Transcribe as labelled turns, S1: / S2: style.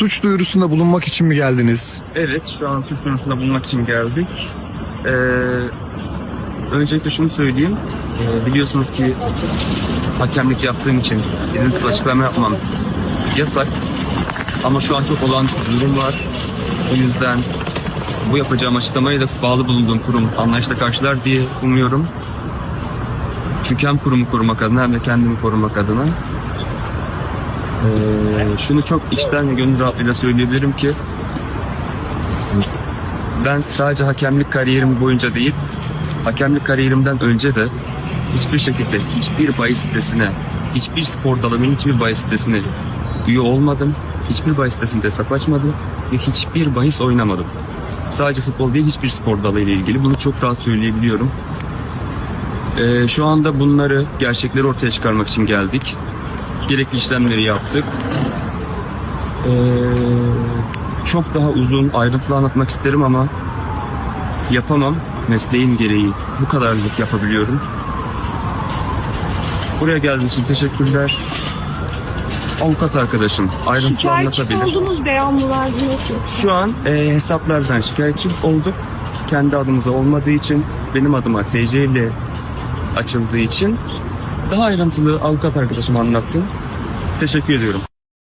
S1: suç duyurusunda bulunmak için mi geldiniz?
S2: Evet, şu an suç duyurusunda bulunmak için geldik. Ee, öncelikle şunu söyleyeyim. Ee, biliyorsunuz ki hakemlik yaptığım için izinsiz açıklama yapmam yasak. Ama şu an çok bir durum var. O yüzden bu yapacağım açıklamayı da bağlı bulunduğum kurum anlayışla karşılar diye umuyorum. Çünkü hem kurumu korumak adına hem de kendimi korumak adına. Ee, şunu çok içten ve gönül rahatlığıyla söyleyebilirim ki ben sadece hakemlik kariyerim boyunca değil, hakemlik kariyerimden önce de hiçbir şekilde hiçbir bahis sitesine, hiçbir spor dalının hiçbir bahis sitesine üye olmadım. Hiçbir bahis sitesinde hesap açmadım ve hiçbir bahis oynamadım. Sadece futbol değil hiçbir spor dalı ile ilgili bunu çok rahat söyleyebiliyorum. Ee, şu anda bunları, gerçekleri ortaya çıkarmak için geldik. Gerekli işlemleri yaptık. Ee, çok daha uzun, ayrıntılı anlatmak isterim ama yapamam. Mesleğin gereği bu kadarlık yapabiliyorum. Buraya geldiğiniz için teşekkürler. Avukat arkadaşım ayrıntılı
S3: Şikayetçi
S2: anlatabilir.
S3: olduğunuz beyanlılar yok yok.
S2: Şu an e, hesaplardan şikayetçi olduk. Kendi adımıza olmadığı için, benim adıma TC ile açıldığı için daha ayrıntılı avukat arkadaşım anlatsın. Teşekkür ediyorum.